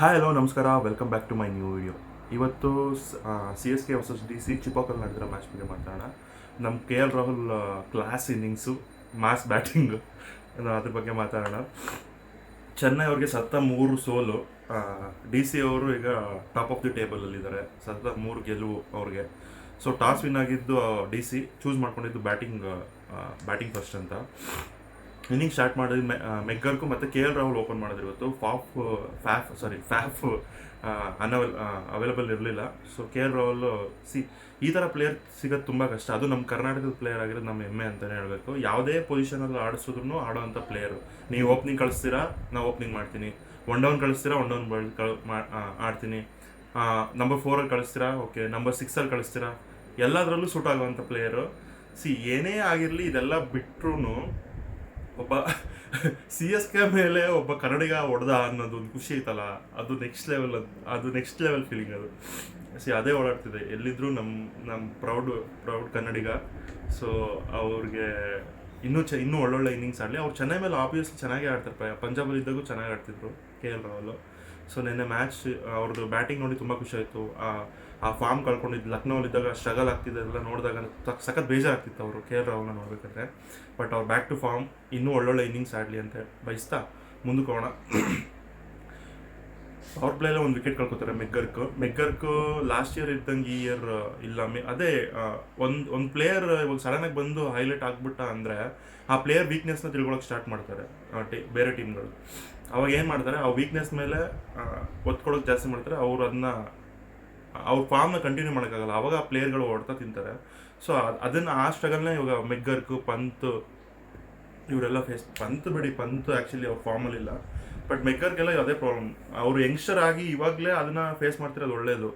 Hi hello ನಮಸ್ಕಾರ. Welcome back to my new video ಇವತ್ತು C S K versus D C ಚಿಪಾಕಲ್ ನಡೆದಿರೋ match ಬಗ್ಗೆ ಮಾತಾಡೋಣ. ನಮ್ಮ K L Rahul class innings mass batting ಅದ್ರ ಬಗ್ಗೆ ಮಾತಾಡೋಣ. ಚೆನ್ನೈ ಅವ್ರಿಗೆ ಸತ್ತ ಮೂರು ಸೋಲು. ಡಿ ಸಿ ಅವರು ಈಗ ಟಾಪ್ ಆಫ್ ದಿ ಟೇಬಲಲ್ಲಿದ್ದಾರೆ ಸತ್ತ ಮೂರು ಗೆಲುವು ಅವ್ರಿಗೆ. ಸೊ ಟಾಸ್ ವಿನ್ ಆಗಿದ್ದು ಡಿ ಸಿ ಚೂಸ್ ಮಾಡ್ಕೊಂಡಿದ್ದು ಬ್ಯಾಟಿಂಗ್ ಬ್ಯಾಟಿಂಗ್ ಫಸ್ಟ್ ಅಂತ. ಇನ್ನಿಂಗ್ ಸ್ಟಾರ್ಟ್ ಮಾಡಿದ ಮೆಗ್ಗರ್ಕು ಮತ್ತು ಕೆ ಎಲ್ ರಾಹುಲ್ ಓಪನ್ ಮಾಡಿದ್ರು ಇವತ್ತು. Faf, Faf, sorry, Faf unavailable available ಇರಲಿಲ್ಲ. So K L Rahul, see, ಈ ಥರ ಪ್ಲೇಯರ್ ಸಿಗೋದು ತುಂಬ ಕಷ್ಟ. ಅದು ನಮ್ಮ ಕರ್ನಾಟಕದ ಪ್ಲೇಯರ್ ಆಗಿರೋದು ನಮ್ಮ ಹೆಮ್ಮೆ ಅಂತಲೇ ಹೇಳಬೇಕು. ಯಾವುದೇ ಪೊಸಿಷನಲ್ಲಿ ಆಡಿಸಿದ್ರು ಆಡೋವಂಥ ಪ್ಲೇಯರು ನೀವು ಓಪನಿಂಗ್ ಕಳಿಸ್ತೀರಾ ನಾ ಓಪನಿಂಗ್ ಮಾಡ್ತೀನಿ. ಒನ್ ಡೌನ್ ಕಳಿಸ್ತೀರಾ ಒನ್ ಡೌನ್ ಕಳ್ ಆಡ್ತೀನಿ. ನಂಬರ್ ಫೋರಲ್ಲಿ ಕಳಿಸ್ತೀರಾ ಓಕೆ ನಂಬರ್ ಸಿಕ್ಸಲ್ಲಿ ಕಳಿಸ್ತೀರಾ. ಎಲ್ಲದರಲ್ಲೂ ಸೂಟ್ ಆಗುವಂಥ ಪ್ಲೇಯರು ಸಿ, ಏನೇ ಆಗಿರಲಿ, ಇದೆಲ್ಲ ಬಿಟ್ರೂ ಒಬ್ಬ ಸಿ ಎಸ್ ಕೆ ಮೇಲೆ ಒಬ್ಬ ಕನ್ನಡಿಗ ಹೊಡೆದ ಅನ್ನೋದು ಒಂದು ಖುಷಿ ಐತಲ್ಲ? ಅದು ನೆಕ್ಸ್ಟ್ ಲೆವೆಲ್ ಅದು ನೆಕ್ಸ್ಟ್ ಲೆವೆಲ್ ಫೀಲಿಂಗ್ ಅದು. ಸಿ ಅದೇ ಓಡಾಡ್ತಿದೆ. ಎಲ್ಲಿದ್ರು ನಮ್ಮ ನಮ್ಮ ಪ್ರೌಡ್ ಪ್ರೌಡ್ ಕನ್ನಡಿಗ. ಸೊ ಅವ್ರಿಗೆ ಇನ್ನೂ ಚ, ಇನ್ನೂ ಒಳ್ಳೊಳ್ಳೆ ಇನ್ನಿಂಗ್ಸ್ ಆಡಲಿ. ಅವ್ರು ಚೆನ್ನೈ ಮೇಲೆ ಆಬ್ವಿಯಸ್ಲಿ ಚೆನ್ನಾಗೇ ಆಡ್ತಾರೆ. ಪಂಜಾಬಲ್ಲಿ ಇದ್ದಾಗೂ ಚೆನ್ನಾಗಿ ಆಡ್ತಿದ್ರು ಕೆ ಎಲ್ ರಾಹುಲ್. ಸೊ ನಿನ್ನೆ ಮ್ಯಾಚ್ ಅವ್ರದ್ದು ಬ್ಯಾಟಿಂಗ್ ನೋಡಿ ತುಂಬ ಖುಷಿ ಆಯಿತು. ಆ ಫಾರ್ಮ್ ಕಳ್ಕೊಂಡಿದ್ದು ಲಕ್ನೋಲಿದ್ದಾಗ ಸ್ಟ್ರಗಲ್ ಆಗ್ತಿದೆ, ಎಲ್ಲ ನೋಡಿದಾಗ ಸಖತ್ ಬೇಜಾರಾಗ್ತಿತ್ತು ಅವರು ಕೆ ಎಲ್ ರಾಹುಲ್ನ ನೋಡ್ಬೇಕಾದ್ರೆ. ಬಟ್ ಅವ್ರು ಬ್ಯಾಕ್ ಟು ಫಾರ್ಮ್ ಇನ್ನೂ ಒಳ್ಳೊಳ್ಳೆ ಇನ್ನಿಂಗ್ಸ್ ಆಡಲಿ ಅಂತ ಬಯಸ್ತಾ ಮುಂದಕ್ಕೆ ಹೋಗೋಣ. ಪವರ್ ಪ್ಲೇಲ ಒಂದು ವಿಕೆಟ್ ಕಳ್ಕೊತಾರೆ ಮೆಗ್ಗರ್ಕ್ ಮೆಗ್ಗರ್ಕ್ ಲಾಸ್ಟ್ ಇಯರ್ ಇದ್ದಂಗೆ ಈ ಇಯರ್ ಇಲ್ಲ, ಮೇ, ಅದೇ ಒಂದು ಒಂದು ಪ್ಲೇಯರ್ ಇವಾಗ ಸಡನ್ನಾಗಿ ಬಂದು ಹೈಲೈಟ್ ಆಗ್ಬಿಟ್ಟ ಅಂದರೆ ಆ ಪ್ಲೇಯರ್ ವೀಕ್ನೆಸ್ನ ತಿಳ್ಕೊಳಕ್ಕೆ ಸ್ಟಾರ್ಟ್ ಮಾಡ್ತಾರೆ ಬೇರೆ ಟೀಮ್ಗಳು ಅವಾಗ ಏನು ಮಾಡ್ತಾರೆ, ಆ ವೀಕ್ನೆಸ್ ಮೇಲೆ ಒತ್ಕೊಳ್ಳೋಕೆ ಜಾಸ್ತಿ ಮಾಡ್ತಾರೆ, ಅವ್ರು ಅದನ್ನ ಅವ್ರ ಫಾರ್ಮ್ನ ಕಂಟಿನ್ಯೂ ಮಾಡೋಕ್ಕಾಗಲ್ಲ. ಅವಾಗ ಆ ಪ್ಲೇಯರ್ಗಳು ಹೊಡ್ತಾ ತಿಂತಾರೆ. ಸೊ ಅದನ್ನು, ಆ ಸ್ಟ್ರಗಲ್ನೇ ಇವಾಗ ಮೆಗ್ಗರ್ಕು, ಪಂತ್, ಇವರೆಲ್ಲ ಫೇಸ್ ಪಂತ್ ಬಿಡಿ, ಪಂತ್ ಆ್ಯಕ್ಚುಲಿ ಅವ್ರ ಫಾರ್ಮಲ್ಲಿಲ್ಲ ಬಟ್ ಮೆಕ್ಕರ್ಗೆಲ್ಲ ಅದೇ ಪ್ರಾಬ್ಲಮ್ ಅವರು ಯಂಗ್ಸ್ಟರ್ ಆಗಿ ಇವಾಗಲೇ ಅದನ್ನು ಫೇಸ್ ಮಾಡ್ತಿರೋದು ಒಳ್ಳೆಯದು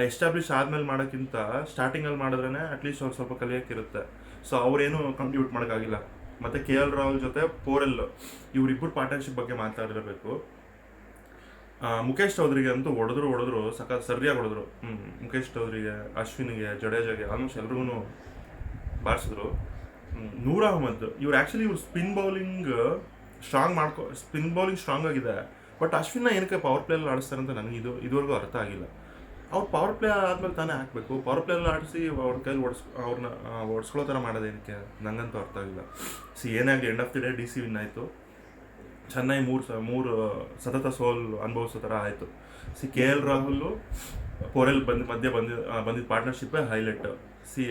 ಎಸ್ಟಾಬ್ಲಿಷ್ ಆದಮೇಲೆ ಮಾಡೋಕ್ಕಿಂತ ಸ್ಟಾರ್ಟಿಂಗಲ್ಲಿ ಮಾಡಿದ್ರೇ ಅಟ್ಲೀಸ್ಟ್ ಅವ್ರು ಸ್ವಲ್ಪ ಕಲಿಯೋಕ್ಕಿರುತ್ತೆ. ಸೊ ಅವರೇನು ಕಂಟ್ರಿಬ್ಯೂಟ್ ಮಾಡೋಕ್ಕಾಗಿಲ್ಲ. ಮತ್ತು ಕೆ ಎಲ್ ರಾಹುಲ್ ಜೊತೆ ಪೋರೆಲ್ ಇವರಿಬ್ಬರು ಪಾರ್ಟ್ನರ್ಶಿಪ್ ಬಗ್ಗೆ ಮಾತಾಡಿರಬೇಕು. ಮುಖೇಶ್ ಚೌಧರಿಗೆ ಅಂತೂ ಹೊಡೆದ್ರು ಹೊಡೆದ್ರು ಸಕ ಸರಿಯಾಗಿ ಹೊಡೆದ್ರು. ಹ್ಞೂ ಮುಖೇಶ್ ಚೌಧರಿಗೆ, ಅಶ್ವಿನ್ಗೆ, ಜಡೇಜಾಗೆ ಆಲ್ಮೋಸ್ಟ್ ಎಲ್ರಿಗೂ ಬಾರಿಸಿದ್ರು. ನೂರ ಅಹಮದ್, ಇವ್ರು ಆ್ಯಕ್ಚುಲಿ ಇವ್ರು ಸ್ಪಿನ್ ಬೌಲಿಂಗ್ ಸ್ಟ್ರಾಂಗ್ ಮಾಡ್ಕೊ ಸ್ಪಿನ್ ಬೌಲಿಂಗ್ ಸ್ಟ್ರಾಂಗ್ ಆಗಿದೆ. ಬಟ್ ಅಶ್ವಿನ್ನ ಏನಕ್ಕೆ ಪವರ್ ಪ್ಲೇಯಲ್ಲಿ ಆಡಿಸ್ತಾರೆ ಅಂತ ನನಗೆ ಇದು, ಇದುವರೆಗೂ ಅರ್ಥ ಆಗಿಲ್ಲ. ಅವ್ರು ಪವರ್ ಪ್ಲೇ ಆದ್ಮೇಲೆ ತಾನೇ ಹಾಕಬೇಕು. ಪವರ್ ಪ್ಲೇಯಲ್ಲಿ ಆಡಿಸಿ ಅವ್ರ ಕೈಲಿ ಓಡಿಸ್ ಅವ್ರನ್ನ ಓಡಿಸ್ಕೊಳ್ಳೋ ಥರ ಮಾಡೋದೇನಕ್ಕೆ? ನನಗಂತೂ ಅರ್ಥ ಆಗಿಲ್ಲ. ಸಿ ಏನೇ ಆಗಲಿ end of the day D C win ಆಯಿತು. ಚೆನ್ನೈ ಮೂರು ಸ, ಮೂರು, ಸತತ ಸೋಲ್ ಅನುಭವಿಸೋ ಥರ ಆಯಿತು. See, K, L Rahul Porel ಬಂದ, ಮಧ್ಯೆ ಬಂದಿ ಬಂದಿದ್ದ ಪಾರ್ಟ್ನರ್ಶಿಪ್ಪೇ ಹೈಲೈಟ್ ಸಿ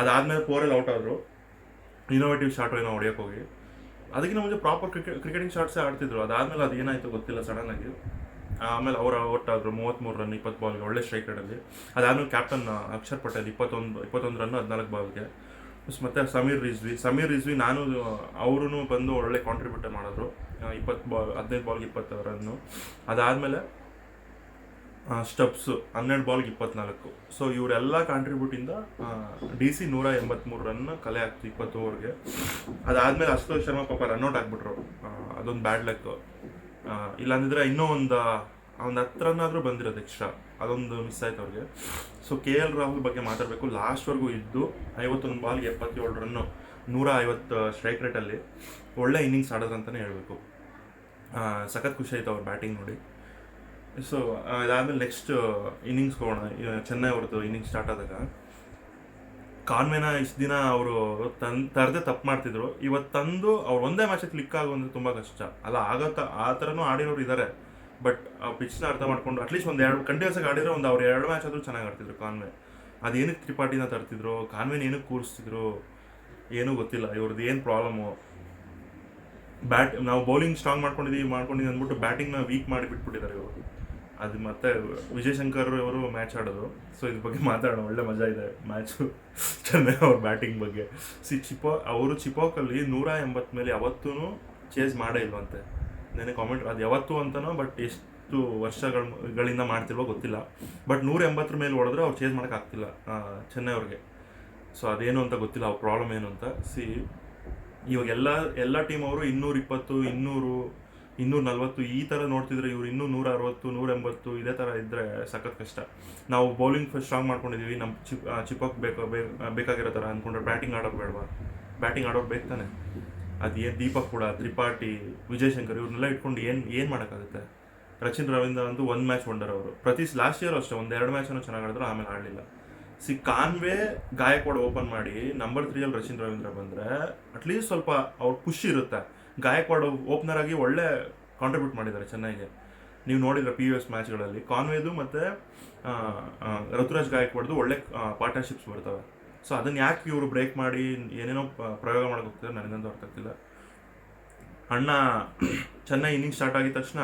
ಅದಾದಮೇಲೆ ಪೋರೆಲ್ ಔಟ್ ಆದರು. ಇನೋವೇಟಿವ್ ಶಾಟ್ ಏನೋ ಹೊಡಿಯೋಕೆ ಹೋಗಿ. ಅದಕ್ಕಿಂತ ಮುಂಚೆ ಪ್ರಾಪರ್ ಕ್ರಿಕೆಟ್ ಕ್ರಿಕೆಟಿಂಗ್ ಶಾಟ್ಸೇ ಆಡ್ತಿದ್ರು. ಅದಾದಮೇಲೆ ಅದು ಏನಾಯಿತು ಗೊತ್ತಿಲ್ಲ ಸಡನ್ನಾಗಿ ಆಮೇಲೆ ಅವರು ಔಟ್ ಆದರು ಮೂವತ್ತ್ಮೂರು ರನ್, ಇಪ್ಪತ್ತು ಬಾಲ್ಗೆ ಒಳ್ಳೆ ಸ್ಟ್ರೈಕ್ ರೇಟಲ್ಲಿ ಅದಾದಮೇಲೆ ಕ್ಯಾಪ್ಟನ್ ಅಕ್ಷರ್ ಪಟೇಲ್ ಇಪ್ಪತ್ತೊಂದು ಇಪ್ಪತ್ತೊಂದು ರನ್ ಹದಿನಾಲ್ಕು ಬಾಲ್ಗೆ ಮತ್ತು ಸಮೀರ್ ರಿಜ್ವಿ ಸಮೀರ್ ರಿಜ್ವಿ ನಾನು ಅವರು ಬಂದು ಒಳ್ಳೆ ಕಾಂಟ್ರಿಬ್ಯೂಟ್ ಮಾಡಿದ್ರು. ಇಪ್ಪತ್ತು ಬಾಲ್ ಹದಿನೈದು ಬಾಲ್ಗೆ ಇಪ್ಪತ್ತು ರನ್ನು ಅದಾದಮೇಲೆ ಸ್ಟೆಪ್ಸು ಹನ್ನೆರಡು ಬಾಲ್ಗೆ ಇಪ್ಪತ್ನಾಲ್ಕು. ಸೊ ಇವರೆಲ್ಲ ಕಾಂಟ್ರಿಬ್ಯೂಟಿಂದ ಡಿ ಸಿ ನೂರ ಎಂಬತ್ಮೂರು ರನ್ ಕಲೆ ಆಗ್ತು ಇಪ್ಪತ್ತು ಓವರ್ಗೆ. ಅದಾದಮೇಲೆ ಅಶೋಕ್ ಶರ್ಮಾ ಪಾಪ ರನ್ಔಟ್ ಆಗಿಬಿಟ್ರು. ಅದೊಂದು ಬ್ಯಾಡ್ ಲಕ್ ಇಲ್ಲಾಂದಿದ್ರೆ ಇನ್ನೂ ಒಂದು ರನ್ ಆದರೂ ಬಂದಿರೋದು ಎಕ್ಸ್ಟ್ರಾ ಅದೊಂದು ಮಿಸ್ ಆಯ್ತು ಅವ್ರಿಗೆ. ಸೊ ಕೆ ಎಲ್ ರಾಹುಲ್ ಬಗ್ಗೆ ಮಾತಾಡಬೇಕು. ಲಾಸ್ಟ್ವರೆಗೂ ಇದ್ದು ಐವತ್ತೊಂದು ಬಾಲ್ಗೆ ಎಪ್ಪತ್ತೇಳು ರನ್ನು ನೂರ ಐವತ್ತು ಸ್ಟ್ರೈಕ್ ರೇಟಲ್ಲಿ ಒಳ್ಳೆ ಇನ್ನಿಂಗ್ಸ್ ಆಡೋದು ಅಂತಲೇ ಹೇಳಬೇಕು. ಸಖತ್ ಖುಷಿ ಆಯ್ತು ಅವ್ರ ಬ್ಯಾಟಿಂಗ್ ನೋಡಿ. ಸೊ ಅದಾದಮೇಲೆ ನೆಕ್ಸ್ಟ್ ಇನ್ನಿಂಗ್ಸ್ ಹೋಗೋಣ. ಚೆನ್ನೈ ಅವ್ರದ್ದು ಇನ್ನಿಂಗ್ಸ್ ಸ್ಟಾರ್ಟ್ ಆದಾಗ. ಕಾನ್ವೆನ ಇಷ್ಟು ದಿನ ಅವರು ತನ್, ತರದೆ ತಪ್ಪು ಮಾಡ್ತಿದ್ರು. ಇವತ್ತು ತಂದು ಅವ್ರು ಒಂದೇ ಮ್ಯಾಚ್ ಕ್ಲಿಕ್ ಆಗೋದು ತುಂಬ ಕಷ್ಟ. ಅಲ್ಲ, ಆಗತ್ತ, ಆ ಥರನೂ ಆಡಿರೋರು ಇದ್ದಾರೆ ಬಟ್ ಆ ಪಿಚ್ನ ಅರ್ಥ ಮಾಡ್ಕೊಂಡು ಅಟ್ಲೀಸ್ಟ್ ಒಂದು ಎರಡು ಕಂಟಿನ್ಯೂಸ್ ಆಗಿ ಆಡಿದ್ರೆ ಒಂದು ಅವ್ರು ಎರಡು ಮ್ಯಾಚ್ ಆದರೂ ಚೆನ್ನಾಗಿ ಆಡ್ತಿದ್ರು ಕಾನ್ವೆ ಅದೇನಕ್ಕೆ ತ್ರಿಪಾಠಿನ ತರ್ತಿದ್ರು? ಕಾನ್ವೆನ ಏನಕ್ಕೆ ಕೂರಿಸ್ತಿದ್ರು? ಏನೂ ಗೊತ್ತಿಲ್ಲ. ಇವ್ರದ್ದು ಏನು ಪ್ರಾಬ್ಲಮ್ಮು ಬ್ಯಾಟ್ ನಾವು ಬೌಲಿಂಗ್ ಸ್ಟ್ರಾಂಗ್ ಮಾಡ್ಕೊಂಡಿದ್ದೀವಿ ಮಾಡ್ಕೊಂಡಿದ್ದೀವಿ ಅಂದ್ಬಿಟ್ಟು ಬ್ಯಾಟಿಂಗ್ನ ವೀಕ್ ಮಾಡಿ ಬಿಟ್ಬಿಟ್ಟಿದ್ದಾರೆ ಇವರು. ಅದು ಮತ್ತೆ ವಿಜಯ್ ಶಂಕರ್ ಅವರು ಮ್ಯಾಚ್ ಆಡೋದು. ಸೊ ಇದ್ರ ಬಗ್ಗೆ ಮಾತಾಡೋಣ. ಒಳ್ಳೆ ಮಜಾ ಇದೆ ಮ್ಯಾಚು ಚೆನ್ನೈ ಅವ್ರ ಬ್ಯಾಟಿಂಗ್ ಬಗ್ಗೆ. ಸಿ ಚಿಪೋ, ಅವರು ಚಿಪೋಕಲ್ಲಿ ನೂರ ಎಂಬತ್ತು ಮೇಲೆ ಯಾವತ್ತೂ ಚೇಸ್ ಮಾಡೇ ಇಲ್ವಂತೆ. ನೆನೆ ಕಾಮೆಂಟ್ ಅದು ಯಾವತ್ತು ಅಂತನೋ ಬಟ್ ಎಷ್ಟು ವರ್ಷಗಳಿಂದ ಮಾಡ್ತಿಲ್ವೋ ಗೊತ್ತಿಲ್ಲ. ಬಟ್ ನೂರ ಎಂಬತ್ತರ ಮೇಲೆ ಹೊಡೆದ್ರೆ ಅವ್ರು ಚೇಂಜ್ ಮಾಡೋಕ್ಕಾಗ್ತಿಲ್ಲ ಚೆನ್ನೈ ಅವ್ರಿಗೆ. ಸೊ ಅದೇನು ಅಂತ ಗೊತ್ತಿಲ್ಲ, ಅವ್ರ ಪ್ರಾಬ್ಲಮ್ ಏನು ಅಂತ. ಸಿ ಇವಾಗ ಎಲ್ಲ ಎಲ್ಲ ಟೀಮ್ ಅವರು ಇನ್ನೂರ ಇಪ್ಪತ್ತು ಇನ್ನೂರು, ಇನ್ನೂರ ನಲ್ವತ್ತು, ಈ ಥರ ನೋಡ್ತಿದ್ರೆ ಇವ್ರು ಇನ್ನೂ ನೂರ ಅರವತ್ತು ನೂರ ಎಂಬತ್ತು ಇದೇ ಥರ ಇದ್ದರೆ ಸಖತ್ ಕಷ್ಟ. ನಾವು ಬೌಲಿಂಗ್ ಸ್ಟ್ರಾಂಗ್ ಮಾಡ್ಕೊಂಡಿದ್ದೀವಿ ನಮ್ಮ ಚಿಪ್ ಚಿಪ್ಪಕ್ಕೆ ಬೇಕು, ಬೇಕಾಗಿರೋ ಥರ ಅಂದ್ಕೊಂಡ್ರೆ ಬ್ಯಾಟಿಂಗ್ ಆಡೋದು ಬೇಡವಾ? ಬ್ಯಾಟಿಂಗ್ ಆಡೋದು ಬೇಕು ತಾನೆ. ಅದು ಏನು ದೀಪಕ್ ಕೂಡ, ತ್ರಿಪಾಠಿ, ವಿಜಯಶಂಕರ್ ಇವ್ರನ್ನೆಲ್ಲ ಇಟ್ಕೊಂಡು ಏನು ಏನು ಮಾಡೋಕ್ಕಾಗುತ್ತೆ? ರಚಿನ್ ರವೀಂದ್ರ ಅಂತ ಒಂದು ಮ್ಯಾಚ್ ವಂಡರ್ ಅವರು. ಪ್ರತಿ ಲಾಸ್ಟ್ ಇಯರ್ ಅಷ್ಟೇ, ಒಂದು ಎರಡು ಮ್ಯಾಚನ್ನು ಚೆನ್ನಾಗಿ ಆಡಿದ್ರು, ಆಮೇಲೆ ಆಡಲಿಲ್ಲ. ಸಿ ಕಾನ್ವೆ ಗಾಯಕ್ವಾಡ್ ಓಪನ್ ಮಾಡಿ ನಂಬರ್ ತ್ರೀಯಲ್ಲಿ ರಚಿನ್ ರವೀಂದ್ರ ಬಂದರೆ ಅಟ್ಲೀಸ್ಟ್ ಸ್ವಲ್ಪ ಅವ್ರ ಖುಷಿ ಇರುತ್ತೆ. ಗಾಯಕ್ವಾಡ್ ಓಪನರ್ ಆಗಿ ಒಳ್ಳೆ ಕಾಂಟ್ರಿಬ್ಯೂಟ್ ಮಾಡಿದ್ದಾರೆ ಚೆನ್ನೈಗೆ. ನೀವು ನೋಡಿದ್ರೆ ಪಿ ಯು ಎಸ್ ಮ್ಯಾಚ್ಗಳಲ್ಲಿ ಕಾನ್ವೇದು ಮತ್ತು ಋತುರಾಜ್ ಗಾಯಕ್ವಾಡ್ದು ಒಳ್ಳೆ ಪಾರ್ಟ್ನರ್ಶಿಪ್ಸ್ ಬರ್ತವೆ. ಸೊ ಅದನ್ನ ಯಾಕೆ ಇವರು ಬ್ರೇಕ್ ಮಾಡಿ ಏನೇನೋ ಪ್ರಯೋಗ ಮಾಡಕ್ಕೆ ನನಗಂತೂ ಅರ್ಥ ಆಗ್ತಿಲ್ಲ ಅಣ್ಣ ಚೆನ್ನೈ ಇನ್ನಿಂಗ್ ಸ್ಟಾರ್ಟ್ ಆಗಿದ ತಕ್ಷಣ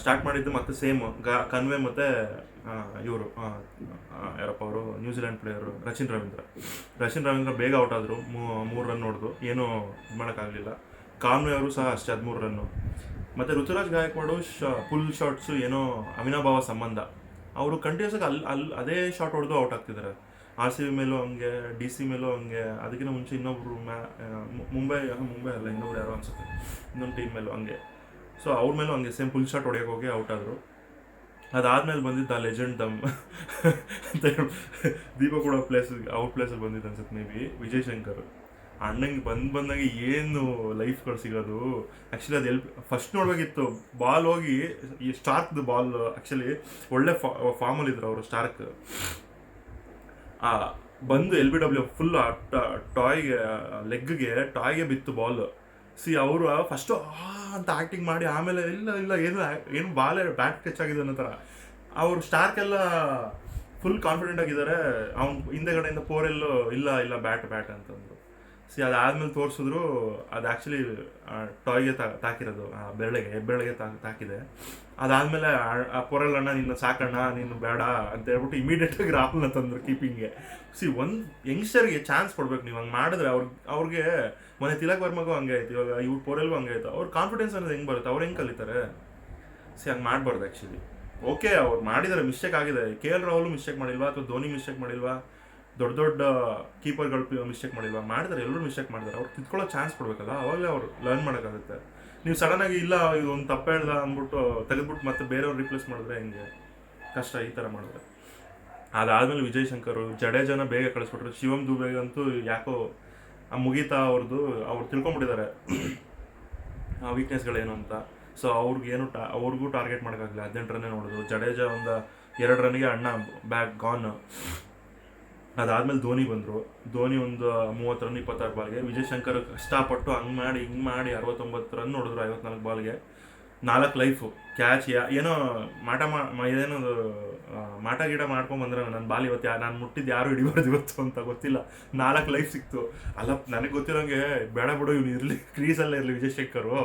ಸ್ಟಾರ್ಟ್ ಮಾಡಿದ್ದು ಮತ್ತೆ ಸೇಮ್ ಗಾ, ಕನ್ವೆ ಮತ್ತು ಇವರು ಯಾರಪ್ಪ ಅವರು New Zealand player Rachin Ravindra. Rachin Ravindra ಬೇಗ ಔಟ್ ಆದರು ಮೂರು ರನ್ ನೋಡಿದ್ರು ಏನೂ ಮಾಡೋಕ್ಕಾಗಲಿಲ್ಲ. ಕಾನ್ವೆ ಅವರು ಸಹ ಅಷ್ಟೇ, ಹದಿಮೂರು ರನ್ನು ಮತ್ತು ಋತುರಾಜ್ ಗಾಯಕ್ವಾಡು ಶ ಫುಲ್ ಶಾರ್ಟ್ಸು ಏನೋ ಅಮಿನಾಭಾವ ಸಂಬಂಧ. ಅವರು ಕಂಟಿನ್ಯೂಸ್ ಆಗಿ ಅಲ್ಲಿ ಅಲ್ಲಿ ಅದೇ ಶಾಟ್ ಹೊಡೆದು ಔಟ್ ಆಗ್ತಿದ್ದಾರೆ ಆರ್ ಸಿ ಬಿ ಮೇಲೂ ಹಂಗೆ ಡಿ ಸಿ ಮೇಲೂ ಹಂಗೆ, ಅದಕ್ಕಿಂತ ಮುಂಚೆ ಇನ್ನೊಬ್ರು ಮ್ಯಾ ಮುಂಬೈ ಮುಂಬೈ ಅಲ್ಲ, ಇನ್ನೊಬ್ರು ಯಾರೋ ಅನ್ಸುತ್ತೆ. ಇನ್ನೊಂದು ಟೀಮ್ ಮೇಲೂ ಹಂಗೆ. ಸೊ ಅವ್ರ ಮೇಲೂ ಹಂಗೆ ಸೇಮ್ ಫುಲ್ ಶಾಟ್ ಹೊಡೆಯೋಕೆ ಹೋಗಿ ಔಟ್ ಆದರು. ಅದಾದ್ಮೇಲೆ ಬಂದಿದ್ದ ಆ ಲೆಜೆಂಡ್ ದಮ್ ಅಂತ ದೀಪ ಕೂಡ ಪ್ಲೇಸ್ ಔಟ್ ಪ್ಲೇಸಲ್ಲಿ ಬಂದಿದ್ದು ಅನ್ಸುತ್ತೆ ಮೇ ಬಿ ವಿಜಯ್ ಶಂಕರ್. ಅಣ್ಣಂಗೆ ಬಂದು ಬಂದಾಗ ಏನು ಲೈಫ್ಗಳು ಸಿಗೋದು? ಆ್ಯಕ್ಚುಲಿ ಅದು ಎಲ್ ಫಸ್ಟ್ ನೋಡ್ಬೇಕಿತ್ತು. ಬಾಲ್ ಹೋಗಿ, ಈ ಸ್ಟಾರ್ಕ್ದು ಬಾಲ್ ಆ್ಯಕ್ಚುಲಿ ಒಳ್ಳೆ ಫಾರ್ಮಲ್ ಇದ್ರು ಅವರು ಸ್ಟಾರ್ಕ್ ಆ, ಬಂದು ಎಲ್ ಬಿ ಡಬ್ಲ್ಯೂ ಫುಲ್ ಟಾಯ್ಗೆ, ಲೆಗ್ಗೆ, ಟಾಯ್ಗೆ ಬಿತ್ತು ಬಾಲ್ ಸಿ ಅವರು ಫಸ್ಟು ಅಂತ ಆ್ಯಕ್ಟಿಂಗ್ ಮಾಡಿ ಆಮೇಲೆ ಇಲ್ಲ ಇಲ್ಲ, ಏನು ಏನು ಬಾಲೇ ಬ್ಯಾಟ್ ಟಚ್ ಆಗಿದೆ ಅನ್ನೋ ಥರ ಅವ್ರು ಸ್ಟಾರ್ಕ್ ಎಲ್ಲ ಫುಲ್ ಕಾನ್ಫಿಡೆಂಟ್ ಆಗಿದ್ದಾರೆ. ಅವ್ನು ಹಿಂದೆಗಡೆಯಿಂದ ಪೋರೆಲ್ಲೂ ಇಲ್ಲ ಇಲ್ಲ ಬ್ಯಾಟ್ ಬ್ಯಾಟ್ ಅಂತಂದ್ರು. ಸಿ ಅದಾದ್ಮೇಲೆ ತೋರಿಸಿದ್ರು, ಅದು ಆ್ಯಕ್ಚುಲಿ ಟಾಯ್ಗೆ ತಾಕಿರೋದು, ಆ, ಬೆರಳಿಗೆ ಹೆಬ್ಬೆರಳಿಗೆ ತಾಕಿದೆ. ಅದಾದಮೇಲೆ, ಆ ಪೊರಲಣ್ಣ ನಿನ್ನ ಸಾಕಣ್ಣ, ನೀನು ಬೇಡ ಅಂತ ಹೇಳ್ಬಿಟ್ಟು ಇಮಿಡಿಯೇಟಾಗಿ ರಾಹುಲ್ನ ತಂದ್ರು ಕೀಪಿಂಗ್ಗೆ ಸಿ ಒಂದು ಯಂಗ್ಸ್ಟರ್ಗೆ ಚಾನ್ಸ್ ಕೊಡ್ಬೇಕು, ನೀವು ಹಂಗೆ ಮಾಡಿದ್ರೆ ಅವ್ರ, ಅವ್ರಿಗೆ ಮನೆ ತಿಲಕ್ ವರ್ಮಗೂ ಹಂಗೆ ಆಯ್ತು, ಇವಾಗ ಇವ್ರು ಪೊರಲ್ಗೂ ಹಂಗೆ ಆಯ್ತು. ಅವ್ರ ಕಾನ್ಫಿಡೆನ್ಸ್ ಅನ್ನೋದು ಹೆಂಗೆ ಬರುತ್ತೆ? ಅವ್ರು ಹೆಂಗೆ ಕಲಿತಾರೆ? ಸಿ ಹಂಗೆ ಮಾಡಬಾರ್ದು ಆ್ಯಕ್ಚುಲಿ ಓಕೆ ಅವ್ರು ಮಾಡಿದ್ದಾರೆ ಮಿಸ್ಟೇಕ್ ಆಗಿದೆ. ಕೆ ಎಲ್ ರಾಹುಲ್ ಮಿಸ್ಟೇಕ್ ಮಾಡಿಲ್ವಾ? ಅಥವಾ ಧೋನಿ ಮಿಸ್ಟೇಕ್ ಮಾಡಿಲ್ವಾ? ದೊಡ್ಡ ದೊಡ್ಡ ಕೀಪರ್ಗಳು ಮಿಸ್ಟೇಕ್ ಮಾಡಿಲ್ವಾ? ಮಾಡ್ತಾರೆ ಎಲ್ಲರೂ ಮಿಸ್ಟೇಕ್ ಮಾಡಿದ್ದಾರೆ ಅವ್ರು ಕಿತ್ಕೊಳ್ಳೋ ಚಾನ್ಸ್ ಕೊಡಬೇಕಲ್ಲ, ಅವಾಗಲೇ ಅವ್ರು ಲರ್ನ್ ಮಾಡೋಕ್ಕಾಗುತ್ತೆ. ನೀವು ಸಡನ್ನಾಗಿ ಇಲ್ಲ, ಇದು ಒಂದು ತಪ್ಪು ಹೇಳ್ದ ಅಂದ್ಬಿಟ್ಟು ತೆಗೆದ್ಬಿಟ್ಟು ಮತ್ತೆ ಬೇರೆಯವ್ರು ರಿಪ್ಲೇಸ್ ಮಾಡಿದ್ರೆ ಹೆಂಗೆ? ಕಷ್ಟ, ಈ ಥರ ಮಾಡಿದ್ರೆ. ಅದಾದಮೇಲೆ ವಿಜಯ್ ಶಂಕರ್ ಜಡೇಜನ ಬೇಗ ಕಳಿಸ್ಬಿಟ್ರು. ಶಿವಮ್ ದುಬೆಗಂತೂ ಯಾಕೋ, ಆ ಮುಗೀತಾ ಅವ್ರದ್ದು ಅವ್ರು ತಿಳ್ಕೊಂಬಿಟ್ಟಿದ್ದಾರೆ. ಆ ವೀಕ್ನೆಸ್ಗಳೇನು ಅಂತ. ಸೊ ಅವ್ರಿಗೇನು ಟಾ ಅವ್ರಿಗೂ ಟಾರ್ಗೆಟ್ ಮಾಡೋಕ್ಕಾಗಲಿಲ್ಲ. ಹದಿನೆಂಟು ರನ್ನೇ ನೋಡೋದು. ಜಡೇಜ ಒಂದು ಎರಡು ರನ್ಗೆ ಅಣ್ಣ ಬ್ಯಾಕ್ ಗಾನ್ ಅದಾದ್ಮೇಲೆ ಧೋನಿ ಬಂದರು. ಧೋನಿ ಒಂದು ಮೂವತ್ತು ರನ್, ಇಪ್ಪತ್ತಾರು ಬಾಲ್ಗೆ. ವಿಜಯ್ ಶಂಕರ್ ಕಷ್ಟಪಟ್ಟು ಹಂಗೆ ಮಾಡಿ, ಹಿಂಗೆ ಮಾಡಿ ಅರವತ್ತೊಂಬತ್ತು ರನ್ ನೋಡಿದ್ರು ಐವತ್ನಾಲ್ಕು ಬಾಲ್ಗೆ. ನಾಲ್ಕು ಲೈಫು. ಕ್ಯಾಚ್ ಯಾ, ಏನೋ ಮಾಟ ಮಾ ಮಾಟ ಗಿಡ ಮಾಡ್ಕೊಂಡ್ ಬಂದ್ರೆ ನನ್ನ ಬಾಲ್ ಇವತ್ತು ಯಾ, ನಾನು ಮುಟ್ಟಿದ್ದು ಯಾರು ಹಿಡಿಬಾರ್ದು ಇವತ್ತು ಅಂತ ಗೊತ್ತಿಲ್ಲ. ನಾಲ್ಕು ಲೈಫ್ ಸಿಕ್ತು. ಅಲ್ಲ, ನನಗೆ ಗೊತ್ತಿರೋಂಗೆ ಬೇಡ ಬಿಡು, ಇವ್ನು ಇರಲಿ, ಕ್ರೀಸಲ್ಲೇ ಇರಲಿ ವಿಜಯ್ ಶಂಕರು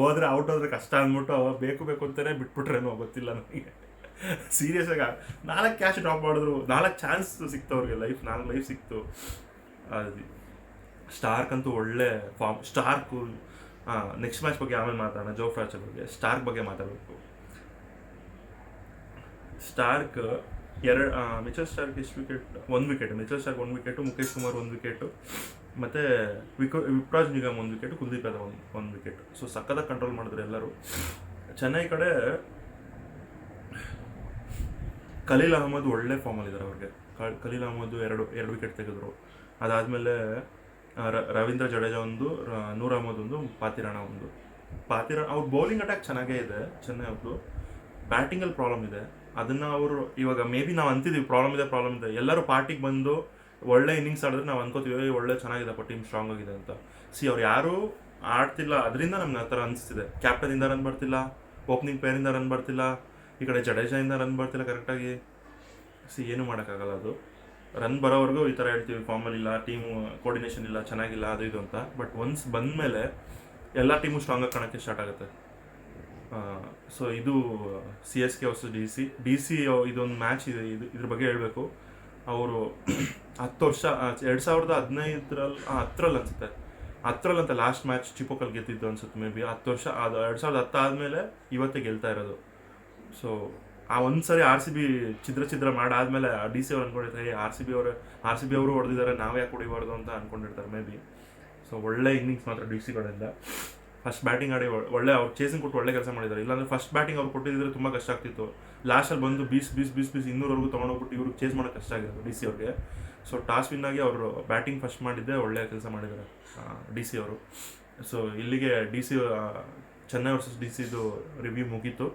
ಹೋದ್ರೆ ಔಟ್ ಹೋದ್ರೆ ಕಷ್ಟ ಅಂದ್ಬಿಟ್ಟು ಬೇಕು ಬೇಕು ಅಂತಾನೆ ಬಿಟ್ಬಿಟ್ರೇನೋ ಗೊತ್ತಿಲ್ಲ ನನಗೆ. ಸೀರಿಯಸ್ ಆಗಿ ನಾಲ್ಕು ಕ್ಯಾಚ್ ಡ್ರಾಪ್ ಮಾಡಿದ್ರು, ನಾಲ್ಕು ಚಾನ್ಸ್ ಸಿಕ್ತು ಅವ್ರಿಗೆ ಲೈಫ್, ನಾಲ್ಕು ಲೈಫ್ ಸಿಕ್ತು. ಅದು ಸ್ಟಾರ್ಕ್ ಅಂತೂ ಒಳ್ಳೆ ಫಾರ್ಮ್, ಸ್ಟಾರ್ಕು ನೆಕ್ಸ್ಟ್ ಮ್ಯಾಚ್ ಬಗ್ಗೆ ಆಮೇಲೆ ಮಾತಾಡೋಣ ಜೋ ಫ್ರಾಚರ್ ಬಗ್ಗೆ, ಸ್ಟಾರ್ಕ್ ಬಗ್ಗೆ ಮಾತಾಡಬೇಕು. ಸ್ಟಾರ್ಕ್ ಎರಡು ಮಿಚಲ್ ಸ್ಟಾರ್ಕ್ ಎಷ್ಟು ವಿಕೆಟ್? ಒಂದು ವಿಕೆಟ್, ಮಿಚಲ್ ಸ್ಟಾರ್ಕ್ ಒಂದು ವಿಕೆಟು ಮುಖೇಶ್ ಕುಮಾರ್ ಒಂದು ವಿಕೆಟು, ಮತ್ತು ವಿಕೋ, ವಿಪ್ರಾಜ್ ನಿಗಮ್ ಒಂದು ವಿಕೆಟು, ಕುಲ್ದೀಪ್ ಯಾದವ್ ಒಂದು ಒಂದು ವಿಕೆಟ್. ಸೊ ಸಕ್ಕತ್ತಾಗಿ ಕಂಟ್ರೋಲ್ ಮಾಡಿದ್ರು ಎಲ್ಲರೂ. ಚೆನ್ನೈ ಕಡೆ ಖಲೀಲ್ ಅಹಮದ್ ಒಳ್ಳೆ ಫಾರ್ಮಲ್ಲಿದ್ದಾರೆ ಅವ್ರಿಗೆ. ಕಲೀಲ್ ಅಹಮದ್ ಎರಡು ಎರಡು ವಿಕೆಟ್ ತೆಗೆದ್ರು. ಅದಾದಮೇಲೆ ರವೀಂದ್ರ ಜಡೇಜಾ ಒಂದು ನೂರ್ ಅಹಮದ್ ಒಂದು ಪಾತಿರಾಣ ಒಂದು. ಪಾತಿರ ಅವ್ರ ಬೌಲಿಂಗ್ ಅಟ್ಯಾಕ್ ಚೆನ್ನಾಗೇ ಇದೆ ಚೆನ್ನೈ ಅವ್ರದ್ದು ಬ್ಯಾಟಿಂಗಲ್ಲಿ ಪ್ರಾಬ್ಲಮ್ ಇದೆ. ಅದನ್ನು ಅವರು ಇವಾಗ ಮೇ ಬಿ ನಾವು ಅಂತಿದ್ದೀವಿ ಪ್ರಾಬ್ಲಮ್ ಇದೆ ಪ್ರಾಬ್ಲಮ್ ಇದೆ. ಎಲ್ಲರೂ ಪಾರ್ಟಿಗೆ ಬಂದು ಒಳ್ಳೆ ಇನ್ನಿಂಗ್ಸ್ ಆಡಿದ್ರೆ ನಾವು ಅನ್ಕೋತೀವಿ "ಏಯ್, ಒಳ್ಳೆ ಚೆನ್ನಾಗಿದೆಪ್ಪ ಟೀಮ್ ಸ್ಟ್ರಾಂಗ್ ಆಗಿದೆ ಅಂತ. ಸಿ ಅವ್ರು ಯಾರೂ ಆಡ್ತಿಲ್ಲ. ಅದರಿಂದ ನಮ್ಗೆ ಆ ಥರ ಅನಿಸ್ತಿದೆ. ಕ್ಯಾಪ್ಟನಿಂದ ರನ್ ಬರ್ತಿಲ್ಲ ಓಪನಿಂಗ್ ಪೇರಿಂದ ರನ್ ಬರ್ತಿಲ್ಲ. ಈ ಕಡೆ ಜಡೇಜಾಯಿಂದ ರನ್ ಬರ್ತಿಲ್ಲ ಕರೆಕ್ಟಾಗಿ ಸಿ ಏನು ಮಾಡೋಕ್ಕಾಗಲ್ಲ ಅದು. ರನ್ ಬರೋವರೆಗೂ ಈ ಥರ ಹೇಳ್ತೀವಿ ಫಾರ್ಮಲ್ಲಿ ಇಲ್ಲ ಟೀಮು ಕೋರ್ಡಿನೇಷನ್ ಇಲ್ಲ, ಚೆನ್ನಾಗಿಲ್ಲ, ಅದು ಇದು ಅಂತ. ಬಟ್ ಒನ್ಸ್ ಬಂದಮೇಲೆ ಎಲ್ಲ ಟೀಮು ಸ್ಟ್ರಾಂಗಾಗಿ ಕಾಣೋಕ್ಕೆ ಸ್ಟಾರ್ಟ್ ಆಗುತ್ತೆ. ಸೊ ಇದು C S K versus D C D C ಇದೊಂದು ಮ್ಯಾಚ್ ಇದೆ, ಇದು ಇದ್ರ ಬಗ್ಗೆ ಹೇಳಬೇಕು. ಅವರು ಹತ್ತು ವರ್ಷ ಎರಡು ಸಾವಿರದ ಹದಿನೈದರಲ್ಲಿ ಹತ್ತರಲ್ಲಿ ಅನಿಸುತ್ತೆ. ಹತ್ತರಲ್ಲಿ ಅಂತ ಲಾಸ್ಟ್ ಮ್ಯಾಚ್ ಚಿಪೋಕಲ್ ಗೆದ್ದಿದ್ದು ಅನ್ಸುತ್ತೆ ಮೇ ಬಿ ಹತ್ತು ವರ್ಷ ಅದು ಎರಡು ಸಾವಿರದ ಹತ್ತು ಆದಮೇಲೆ ಇವತ್ತೇ ಗೆಲ್ತಾ ಇರೋದು. ಸೊ ಆ ಒಂದು ಸರಿ ಆರ್ ಸಿ ಬಿ ಚಿದ್ರ ಚಿದ್ರ ಮಾಡಾದ್ಮೇಲೆ ಡಿ ಸಿ ಅವ್ರು ಅನ್ಕೊಂಡಿರ್ತಾರೆ ಆರ್ ಸಿ ಬಿ ಅವರು ಆರ್ ಸಿ ಬಿ ಅವರು ಹೊಡೆದಿದ್ದಾರೆ ನಾವು ಯಾಕೆ ಹೊಡಿಬಾರ್ದು? ಅಂತ ಅನ್ಕೊಂಡಿರ್ತಾರೆ ಮೇ ಬಿ ಸೊ ಒಳ್ಳೆ ಇನ್ನಿಂಗ್ಸ್ ಮಾತ್ರ ಡಿ ಸಿ ಕಡೆಯಿಂದ ಫಸ್ಟ್ ಬ್ಯಾಟಿಂಗ್ ಆಡಿ ಒಳ್ಳೆ ಅವ್ರು ಚೇಸಿಂಗ್ ಕೊಟ್ಟು ಒಳ್ಳೆ ಕೆಲಸ ಮಾಡಿದ್ದಾರೆ ಇಲ್ಲಾಂದ್ರೆ ಫಸ್ಟ್ ಬ್ಯಾಟಿಂಗ್ ಅವ್ರು ಕೊಟ್ಟಿದ್ದರೆ ತುಂಬ ಕಷ್ಟ ಆಗ್ತಿತ್ತು. ಲಾಸ್ಟಲ್ಲಿ ಬಂದು ಬೀಸ್ ಬೀಸ್ ಬೀಸ್ ಬೀಸ್ ಇನ್ನೂರವರೆಗೂ ತೊಗೊಂಡೋಗ್ಬಿಟ್ಟು ಇವ್ರಿಗೆ ಚೇಸ್ ಮಾಡೋಕೆ ಕಷ್ಟ ಆಗಿರೋದು ಡಿ ಸಿ ಅವ್ರಿಗೆ. ಸೊ ಟಾಸ್ ವಿನ್ ಆಗಿ ಅವರು ಬ್ಯಾಟಿಂಗ್ ಫಸ್ಟ್ ಮಾಡಿದ್ದೆ ಒಳ್ಳೆ ಕೆಲಸ ಮಾಡಿದ್ದಾರೆ ಡಿ ಸಿ ಅವರು. ಸೊ ಇಲ್ಲಿಗೆ D C Chennai versus D ಸಿದು ರಿವ್ಯೂ ಮುಗೀತು.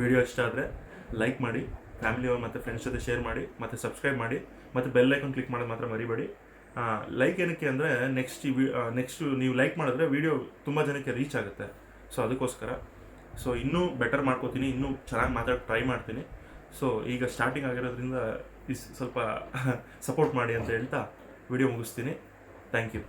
ವಿಡಿಯೋ ಇಷ್ಟ ಆದರೆ ಲೈಕ್ ಮಾಡಿ ಫ್ಯಾಮಿಲಿ ಮತ್ತು ಫ್ರೆಂಡ್ಸ್ ಜೊತೆ ಶೇರ್ ಮಾಡಿ, ಮತ್ತು ಸಬ್ಸ್ಕ್ರೈಬ್ ಮಾಡಿ, ಮತ್ತು ಬೆಲ್ ಐಕಾನ್ ಕ್ಲಿಕ್ ಮಾಡೋದು ಮಾತ್ರ ಮರಿಬೇಡಿ. ಲೈಕ್ ಏನಕ್ಕೆ ಅಂದರೆ ನೆಕ್ಸ್ಟ್ ವಿ ನೆಕ್ಸ್ಟ್ ನೀವು ಲೈಕ್ ಮಾಡಿದ್ರೆ ವಿಡಿಯೋ ತುಂಬ ಜನಕ್ಕೆ ರೀಚ್ ಆಗುತ್ತೆ. ಸೊ ಅದಕ್ಕೋಸ್ಕರ. ಸೊ ಇನ್ನೂ ಬೆಟರ್ ಮಾಡ್ಕೋತೀನಿ, ಇನ್ನೂ ಚೆನ್ನಾಗಿ ಮಾತಾಡಿ ಟ್ರೈ ಮಾಡ್ತೀನಿ. ಸೊ ಈಗ ಸ್ಟಾರ್ಟಿಂಗ್ ಆಗಿರೋದ್ರಿಂದ ಇಸ್ ಸ್ವಲ್ಪ ಸಪೋರ್ಟ್ ಮಾಡಿ ಅಂತ ಹೇಳ್ತಾ ವಿಡಿಯೋ ಮುಗಿಸ್ತೀನಿ. Thank you